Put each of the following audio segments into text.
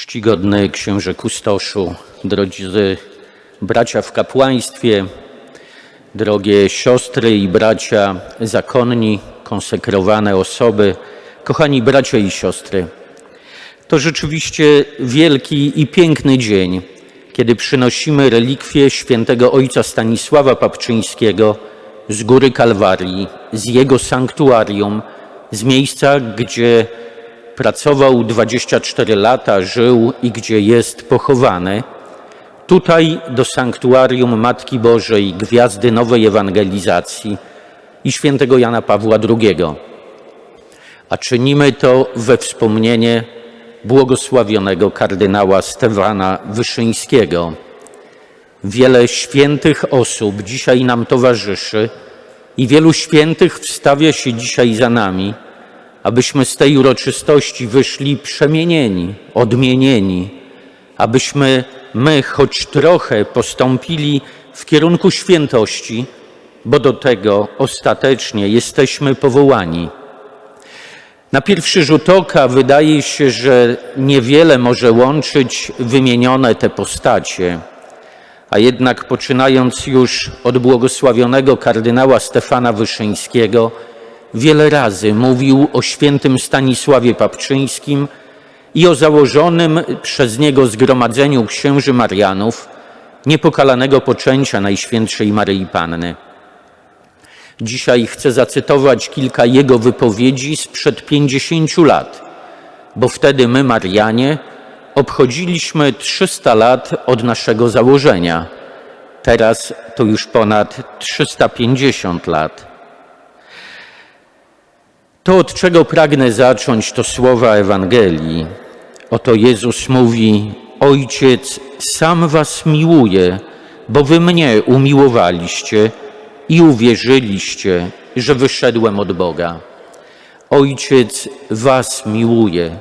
Czcigodny księże kustoszu, drodzy bracia w kapłaństwie, drogie siostry i bracia zakonni, konsekrowane osoby, kochani bracia i siostry. To rzeczywiście wielki i piękny dzień, kiedy przynosimy relikwie świętego ojca Stanisława Papczyńskiego z góry Kalwarii, z jego sanktuarium, z miejsca, gdzie pracował 24 lata, żył i gdzie jest pochowany. Tutaj do sanktuarium Matki Bożej Gwiazdy Nowej Ewangelizacji i świętego Jana Pawła II. A czynimy to we wspomnienie błogosławionego kardynała Stefana Wyszyńskiego. Wiele świętych osób dzisiaj nam towarzyszy i wielu świętych wstawia się dzisiaj za nami, abyśmy z tej uroczystości wyszli przemienieni, odmienieni, abyśmy my choć trochę postąpili w kierunku świętości, bo do tego ostatecznie jesteśmy powołani. Na pierwszy rzut oka wydaje się, że niewiele może łączyć wymienione te postacie, a jednak poczynając już od błogosławionego kardynała Stefana Wyszyńskiego, wiele razy mówił o świętym Stanisławie Papczyńskim i o założonym przez niego zgromadzeniu księży Marianów, niepokalanego poczęcia Najświętszej Maryi Panny. Dzisiaj chcę zacytować kilka jego wypowiedzi sprzed 50 lat, bo wtedy my, Marianie, obchodziliśmy 300 lat od naszego założenia. Teraz to już ponad 350 lat. To, od czego pragnę zacząć, to słowa Ewangelii. Oto Jezus mówi: Ojciec sam was miłuje, bo wy mnie umiłowaliście i uwierzyliście, że wyszedłem od Boga. Ojciec was miłuje,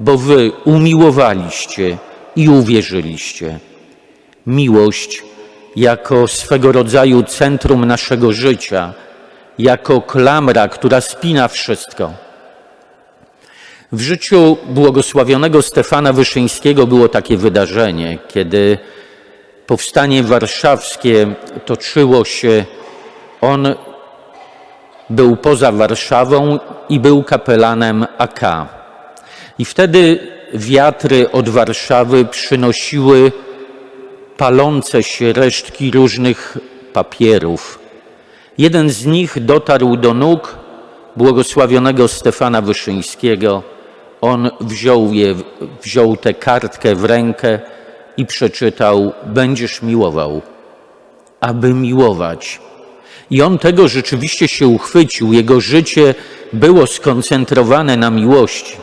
bo wy umiłowaliście i uwierzyliście. Miłość jako swego rodzaju centrum naszego życia, jako klamra, która spina wszystko. W życiu błogosławionego Stefana Wyszyńskiego było takie wydarzenie, kiedy powstanie warszawskie toczyło się, on był poza Warszawą i był kapelanem AK. I wtedy wiatry od Warszawy przynosiły palące się resztki różnych papierów. Jeden z nich dotarł do nóg błogosławionego Stefana Wyszyńskiego. On wziął, je, wziął tę kartkę w rękę i przeczytał: Będziesz miłował, aby miłować. I on tego rzeczywiście się uchwycił. Jego życie było skoncentrowane na miłości.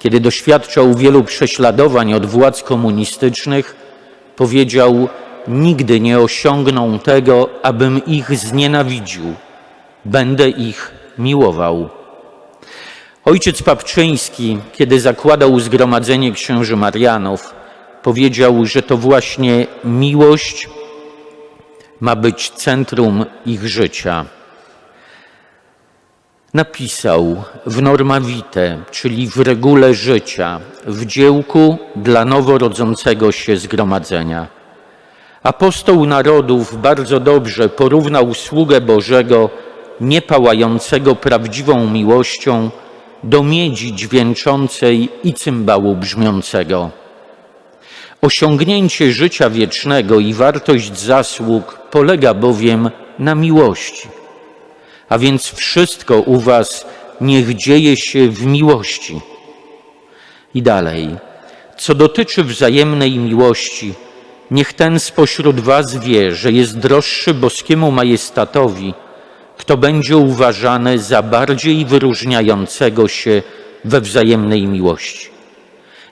Kiedy doświadczał wielu prześladowań od władz komunistycznych, powiedział: Nigdy nie osiągną tego, abym ich znienawidził. Będę ich miłował. Ojciec Papczyński, kiedy zakładał zgromadzenie księży Marianów, powiedział, że to właśnie miłość ma być centrum ich życia. Napisał w Norma Vitae, czyli w regule życia, w dziełku dla noworodzącego się zgromadzenia. Apostoł narodów bardzo dobrze porównał sługę Bożego, niepałającego prawdziwą miłością, do miedzi dźwięczącej i cymbału brzmiącego. Osiągnięcie życia wiecznego i wartość zasług polega bowiem na miłości. A więc wszystko u Was niech dzieje się w miłości. I dalej, co dotyczy wzajemnej miłości, niech ten spośród Was wie, że jest droższy boskiemu majestatowi, kto będzie uważany za bardziej wyróżniającego się we wzajemnej miłości.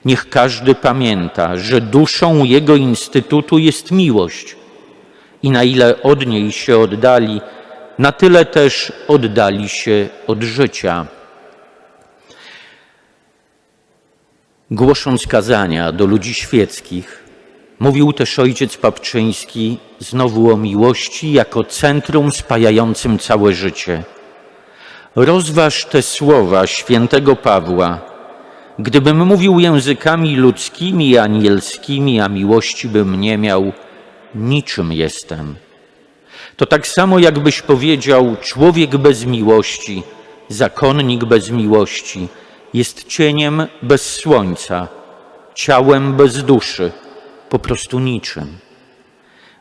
Niech każdy pamięta, że duszą jego instytutu jest miłość i na ile od niej się oddali, na tyle też oddali się od życia. Głosząc kazania do ludzi świeckich, mówił też ojciec Papczyński znowu o miłości jako centrum spajającym całe życie. Rozważ te słowa świętego Pawła. Gdybym mówił językami ludzkimi i anielskimi, a miłości bym nie miał, niczym jestem. To tak samo, jakbyś powiedział: Człowiek bez miłości, zakonnik bez miłości, jest cieniem bez słońca, ciałem bez duszy, po prostu niczym.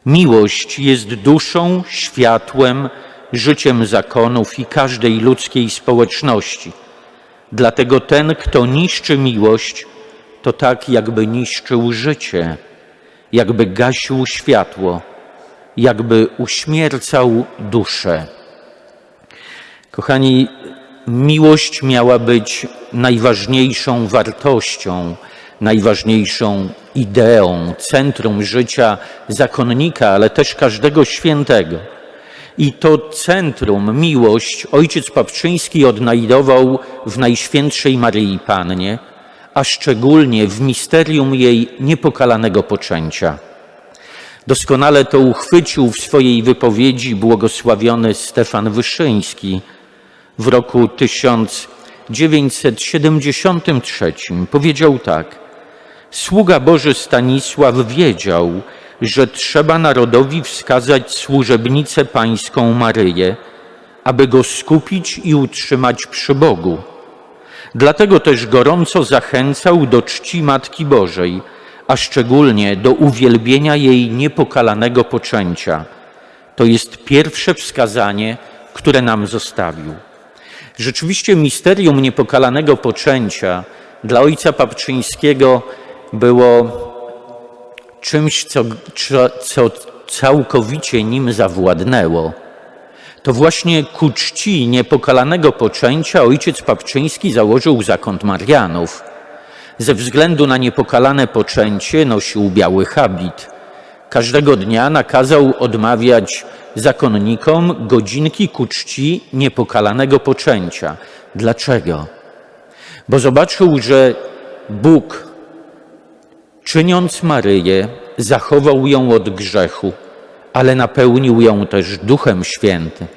Miłość jest duszą, światłem, życiem zakonów i każdej ludzkiej społeczności. Dlatego ten, kto niszczy miłość, to tak, jakby niszczył życie, jakby gasił światło, jakby uśmiercał duszę. Kochani, miłość miała być najważniejszą wartością, najważniejszą ideą, centrum życia zakonnika, ale też każdego świętego. I to centrum, miłość, ojciec Papczyński odnajdował w Najświętszej Maryi Pannie, a szczególnie w misterium jej niepokalanego poczęcia. Doskonale to uchwycił w swojej wypowiedzi błogosławiony Stefan Wyszyński w roku 1973. Powiedział tak: Sługa Boży Stanisław wiedział, że trzeba narodowi wskazać służebnicę pańską Maryję, aby go skupić i utrzymać przy Bogu. Dlatego też gorąco zachęcał do czci Matki Bożej, a szczególnie do uwielbienia jej niepokalanego poczęcia. To jest pierwsze wskazanie, które nam zostawił. Rzeczywiście misterium niepokalanego poczęcia dla ojca Papczyńskiego było czymś, co, co, całkowicie nim zawładnęło. To właśnie ku czci niepokalanego poczęcia ojciec Papczyński założył zakąt Marianów. Ze względu na niepokalane poczęcie nosił biały habit. Każdego dnia nakazał odmawiać zakonnikom godzinki ku czci niepokalanego poczęcia. Dlaczego? Bo zobaczył, że Bóg, czyniąc Maryję, zachował ją od grzechu, ale napełnił ją też Duchem Świętym.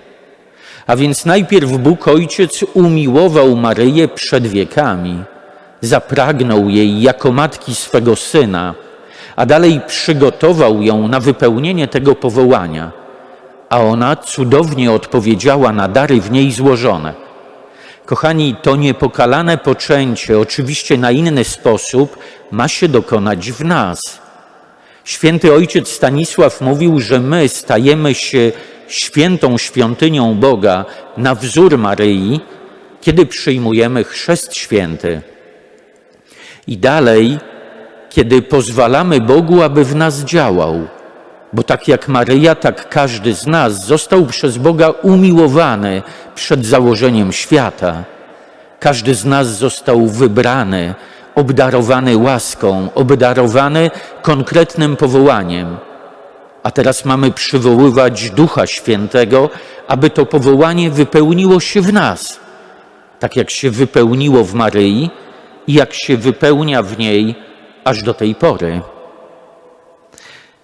A więc najpierw Bóg Ojciec umiłował Maryję przed wiekami, zapragnął jej jako matki swego syna, a dalej przygotował ją na wypełnienie tego powołania, a ona cudownie odpowiedziała na dary w niej złożone. Kochani, to niepokalane poczęcie, oczywiście na inny sposób, ma się dokonać w nas. Święty ojciec Stanisław mówił, że my stajemy się świętą świątynią Boga na wzór Maryi, kiedy przyjmujemy chrzest święty. I dalej, kiedy pozwalamy Bogu, aby w nas działał. Bo tak jak Maryja, tak każdy z nas został przez Boga umiłowany przed założeniem świata. Każdy z nas został wybrany, obdarowany łaską, obdarowany konkretnym powołaniem. A teraz mamy przywoływać Ducha Świętego, aby to powołanie wypełniło się w nas, tak jak się wypełniło w Maryi i jak się wypełnia w niej aż do tej pory.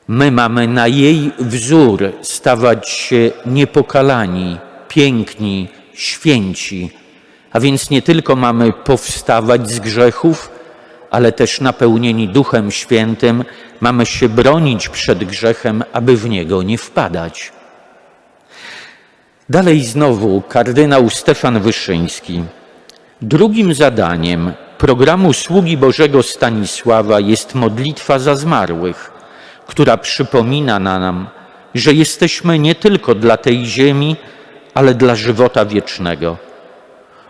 My mamy na jej wzór stawać się niepokalani, piękni, święci, a więc nie tylko mamy powstawać z grzechów, ale też napełnieni Duchem Świętym mamy się bronić przed grzechem, aby w niego nie wpadać. Dalej znowu kardynał Stefan Wyszyński. Drugim zadaniem programu Sługi Bożego Stanisława jest modlitwa za zmarłych, która przypomina nam, że jesteśmy nie tylko dla tej ziemi, ale dla żywota wiecznego.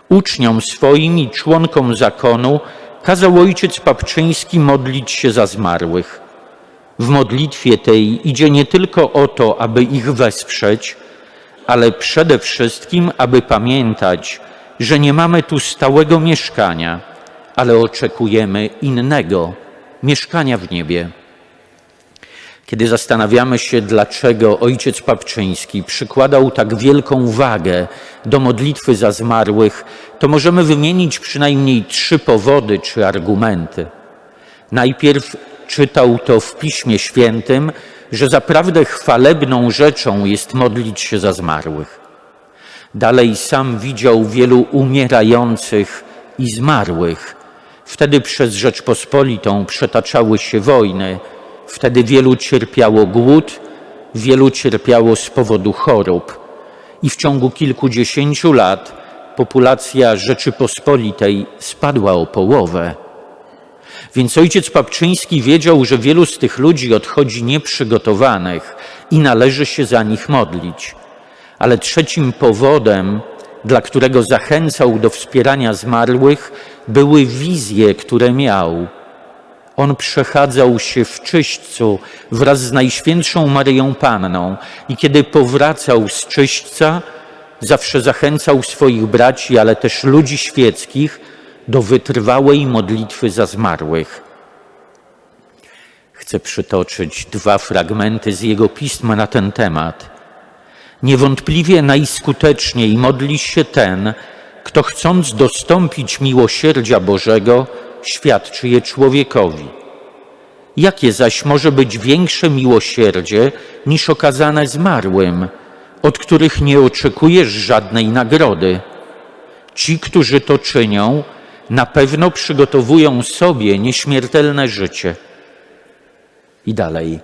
Uczniom swoim i członkom zakonu kazał ojciec Papczyński modlić się za zmarłych. W modlitwie tej idzie nie tylko o to, aby ich wesprzeć, ale przede wszystkim, aby pamiętać, że nie mamy tu stałego mieszkania, ale oczekujemy innego mieszkania w niebie. Kiedy zastanawiamy się, dlaczego ojciec Papczyński przykładał tak wielką wagę do modlitwy za zmarłych, to możemy wymienić przynajmniej trzy powody czy argumenty. Najpierw czytał to w Piśmie Świętym, że zaprawdę chwalebną rzeczą jest modlić się za zmarłych. Dalej sam widział wielu umierających i zmarłych Wtedy przez Rzeczpospolitą przetaczały się wojny, wtedy wielu cierpiało głód, wielu cierpiało z powodu chorób. I w ciągu kilkudziesięciu lat populacja Rzeczypospolitej spadła o połowę. Więc ojciec Papczyński wiedział, że wielu z tych ludzi odchodzi nieprzygotowanych i należy się za nich modlić. Ale trzecim powodem, dla którego zachęcał do wspierania zmarłych, były wizje, które miał. On przechadzał się w czyśćcu wraz z Najświętszą Maryją Panną i kiedy powracał z czyśćca, zawsze zachęcał swoich braci, ale też ludzi świeckich do wytrwałej modlitwy za zmarłych. Chcę przytoczyć dwa fragmenty z jego pisma na ten temat. Niewątpliwie najskuteczniej modli się ten, kto chcąc dostąpić miłosierdzia Bożego, świadczy je człowiekowi. Jakie zaś może być większe miłosierdzie niż okazane zmarłym, od których nie oczekujesz żadnej nagrody? Ci, którzy to czynią, na pewno przygotowują sobie nieśmiertelne życie. I dalej.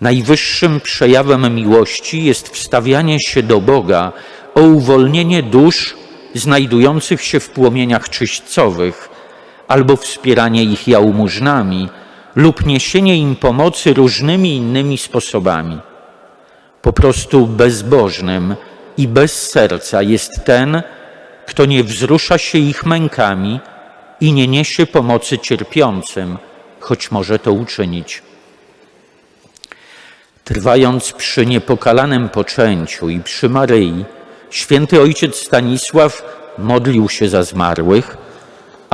Najwyższym przejawem miłości jest wstawianie się do Boga o uwolnienie dusz znajdujących się w płomieniach czyśćcowych, albo wspieranie ich jałmużnami, lub niesienie im pomocy różnymi innymi sposobami. Po prostu bezbożnym i bez serca jest ten, kto nie wzrusza się ich mękami i nie niesie pomocy cierpiącym, choć może to uczynić. Trwając przy niepokalanym poczęciu i przy Maryi, święty ojciec Stanisław modlił się za zmarłych,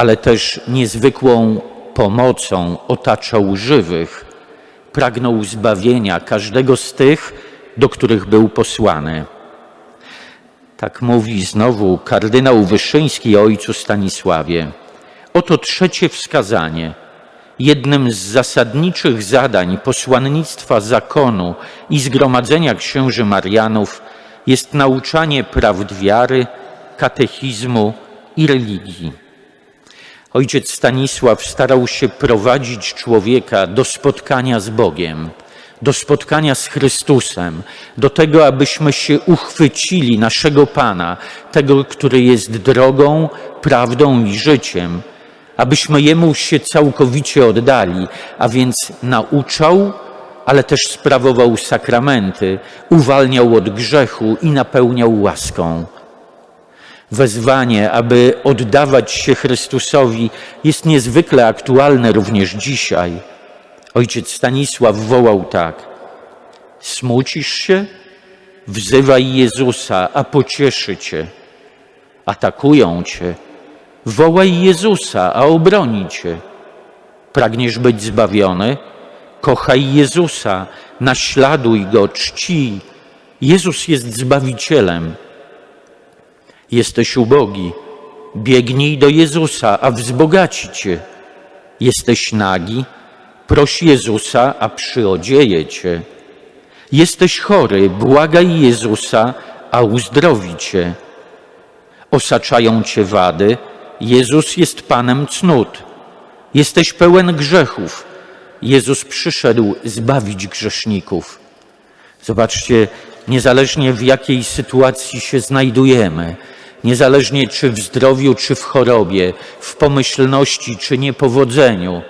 ale też niezwykłą pomocą otaczał żywych, pragnął zbawienia każdego z tych, do których był posłany. Tak mówi znowu kardynał Wyszyński o ojcu Stanisławie. Oto trzecie wskazanie. Jednym z zasadniczych zadań posłannictwa zakonu i zgromadzenia księży Marianów jest nauczanie prawd wiary, katechizmu i religii. Ojciec Stanisław starał się prowadzić człowieka do spotkania z Bogiem, do spotkania z Chrystusem, do tego, abyśmy się uchwycili naszego Pana, tego, który jest drogą, prawdą i życiem, abyśmy Jemu się całkowicie oddali, a więc nauczał, ale też sprawował sakramenty, uwalniał od grzechu i napełniał łaską. Wezwanie, aby oddawać się Chrystusowi, jest niezwykle aktualne również dzisiaj. Ojciec Stanisław wołał tak: Smucisz się? Wzywaj Jezusa, a pocieszy cię. Atakują cię. Wołaj Jezusa, a obroni cię. Pragniesz być zbawiony? Kochaj Jezusa, naśladuj go, czci. Jezus jest zbawicielem. Jesteś ubogi, biegnij do Jezusa, a wzbogaci cię. Jesteś nagi, proś Jezusa, a przyodzieje cię. Jesteś chory, błagaj Jezusa, a uzdrowi cię. Osaczają cię wady, Jezus jest Panem cnót. Jesteś pełen grzechów, Jezus przyszedł zbawić grzeszników. Zobaczcie, niezależnie w jakiej sytuacji się znajdujemy, niezależnie czy w zdrowiu, czy w chorobie, w pomyślności, czy niepowodzeniu,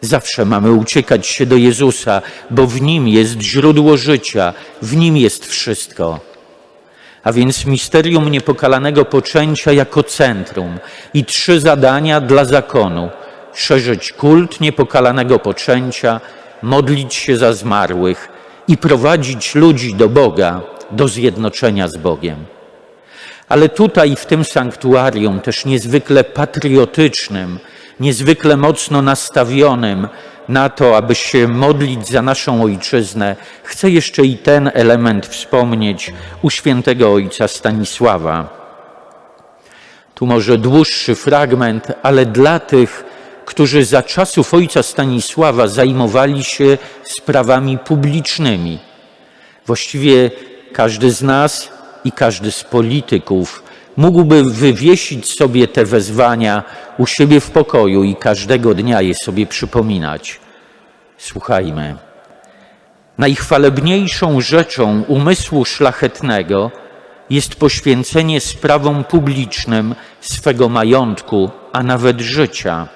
zawsze mamy uciekać się do Jezusa, bo w Nim jest źródło życia, w Nim jest wszystko. A więc misterium niepokalanego poczęcia jako centrum i trzy zadania dla zakonu – szerzyć kult niepokalanego poczęcia, modlić się za zmarłych i prowadzić ludzi do Boga, do zjednoczenia z Bogiem. Ale tutaj, w tym sanktuarium, też niezwykle patriotycznym, niezwykle mocno nastawionym na to, aby się modlić za naszą ojczyznę, chcę jeszcze i ten element wspomnieć u świętego ojca Stanisława. Tu może dłuższy fragment, ale dla tych, którzy za czasów ojca Stanisława zajmowali się sprawami publicznymi. Właściwie każdy z nas i każdy z polityków mógłby wywiesić sobie te wezwania u siebie w pokoju i każdego dnia je sobie przypominać. Słuchajmy. Najchwalebniejszą rzeczą umysłu szlachetnego jest poświęcenie sprawom publicznym swego majątku, a nawet życia.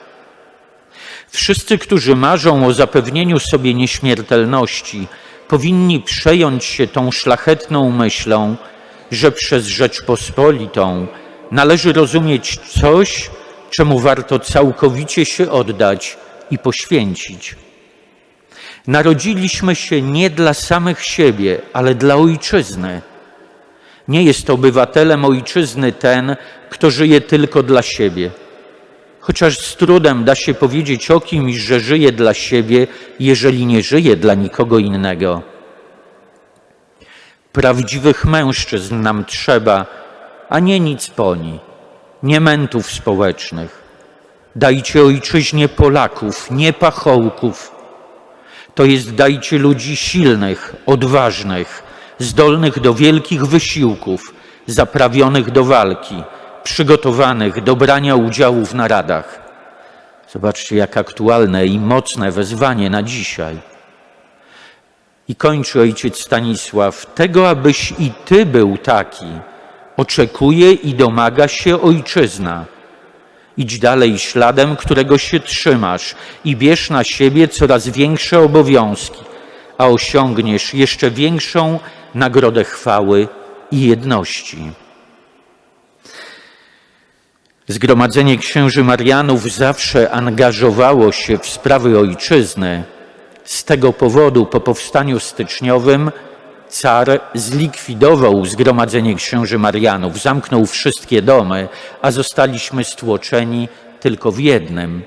Wszyscy, którzy marzą o zapewnieniu sobie nieśmiertelności, powinni przejąć się tą szlachetną myślą, że przez Rzeczpospolitą należy rozumieć coś, czemu warto całkowicie się oddać i poświęcić. Narodziliśmy się nie dla samych siebie, ale dla ojczyzny. Nie jest obywatelem ojczyzny ten, kto żyje tylko dla siebie. Chociaż z trudem da się powiedzieć o kimś, że żyje dla siebie, jeżeli nie żyje dla nikogo innego. Prawdziwych mężczyzn nam trzeba, a nie nic poni, nie mentów społecznych. Dajcie ojczyźnie Polaków, nie pachołków. To jest dajcie ludzi silnych, odważnych, zdolnych do wielkich wysiłków, zaprawionych do walki, przygotowanych do brania udziału w naradach. Zobaczcie, jak aktualne i mocne wezwanie na dzisiaj. I kończy ojciec Stanisław, tego abyś i ty był taki, oczekuje i domaga się ojczyzna. Idź dalej śladem, którego się trzymasz i bierz na siebie coraz większe obowiązki, a osiągniesz jeszcze większą nagrodę chwały i jedności. Zgromadzenie księży Marianów zawsze angażowało się w sprawy ojczyzny. Z tego powodu po powstaniu styczniowym car zlikwidował Zgromadzenie księży Marianów, zamknął wszystkie domy, a zostaliśmy stłoczeni tylko w jednym.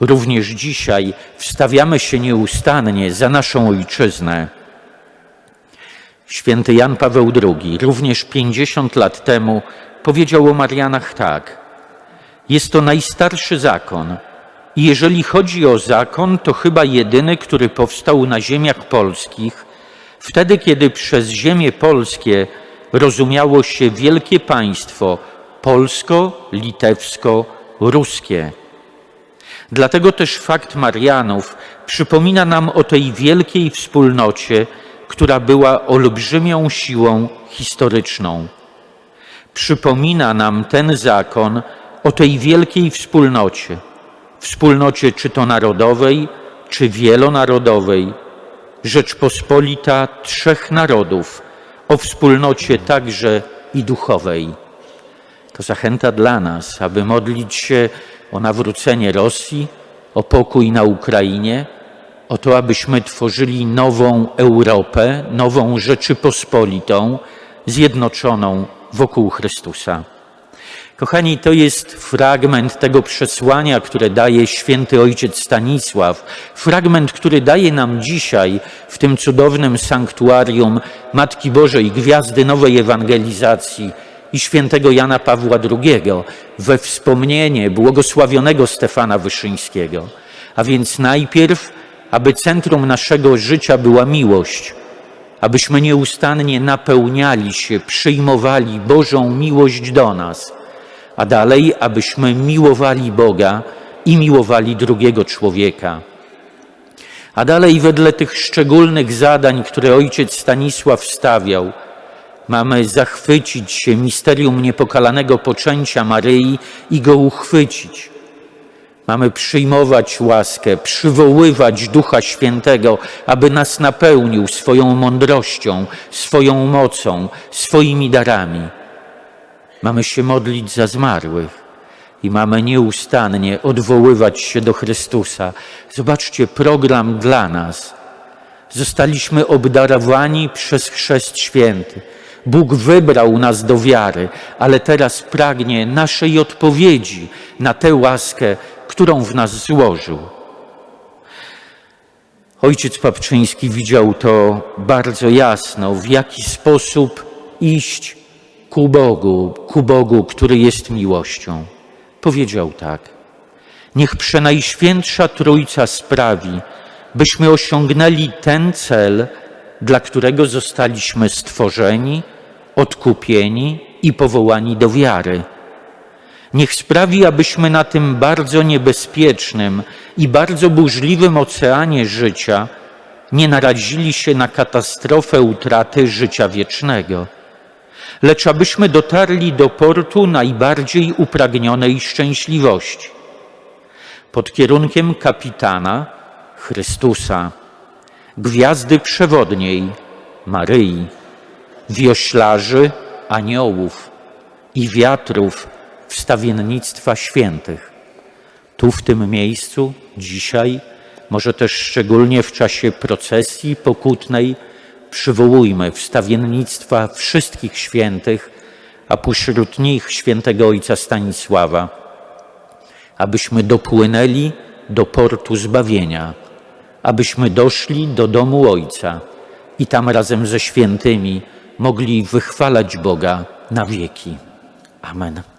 Również dzisiaj wstawiamy się nieustannie za naszą ojczyznę. Święty Jan Paweł II, również 50 lat temu, powiedział o Marianach tak – jest to najstarszy zakon. Jeżeli chodzi o zakon, to chyba jedyny, który powstał na ziemiach polskich, wtedy kiedy przez ziemie polskie rozumiało się wielkie państwo polsko-litewsko-ruskie. Dlatego też fakt Marianów przypomina nam o tej wielkiej wspólnocie, która była olbrzymią siłą historyczną. Przypomina nam ten zakon, o tej wielkiej wspólnocie, wspólnocie czy to narodowej, czy wielonarodowej, Rzeczpospolita trzech narodów, o wspólnocie także i duchowej. To zachęta dla nas, aby modlić się o nawrócenie Rosji, o pokój na Ukrainie, o to, abyśmy tworzyli nową Europę, nową Rzeczypospolitą, zjednoczoną wokół Chrystusa. Kochani, to jest fragment tego przesłania, które daje święty ojciec Stanisław, fragment, który daje nam dzisiaj w tym cudownym sanktuarium Matki Bożej, Gwiazdy Nowej Ewangelizacji i świętego Jana Pawła II we wspomnienie błogosławionego Stefana Wyszyńskiego. A więc najpierw, aby centrum naszego życia była miłość, abyśmy nieustannie napełniali się, przyjmowali Bożą miłość do nas a dalej, abyśmy miłowali Boga i miłowali drugiego człowieka. A dalej, wedle tych szczególnych zadań, które ojciec Stanisław stawiał, mamy zachwycić się misterium niepokalanego poczęcia Maryi i go uchwycić. Mamy przyjmować łaskę, przywoływać Ducha Świętego, aby nas napełnił swoją mądrością, swoją mocą, swoimi darami. Mamy się modlić za zmarłych i mamy nieustannie odwoływać się do Chrystusa. Zobaczcie program dla nas. Zostaliśmy obdarowani przez chrzest święty. Bóg wybrał nas do wiary, ale teraz pragnie naszej odpowiedzi na tę łaskę, którą w nas złożył. Ojciec Papczyński widział to bardzo jasno, w jaki sposób iść ku Bogu, ku Bogu, który jest miłością. Powiedział tak: Niech Przenajświętsza Trójca sprawi, byśmy osiągnęli ten cel, dla którego zostaliśmy stworzeni, odkupieni i powołani do wiary. Niech sprawi, abyśmy na tym bardzo niebezpiecznym i bardzo burzliwym oceanie życia nie narazili się na katastrofę utraty życia wiecznego, lecz abyśmy dotarli do portu najbardziej upragnionej szczęśliwości. Pod kierunkiem kapitana Chrystusa, gwiazdy przewodniej Maryi, wioślarzy, aniołów i wiatrów wstawiennictwa świętych. Tu w tym miejscu, dzisiaj, może też szczególnie w czasie procesji pokutnej, przywołujmy wstawiennictwa wszystkich świętych, a pośród nich świętego Ojca Stanisława, abyśmy dopłynęli do portu zbawienia, abyśmy doszli do domu Ojca i tam razem ze świętymi mogli wychwalać Boga na wieki. Amen.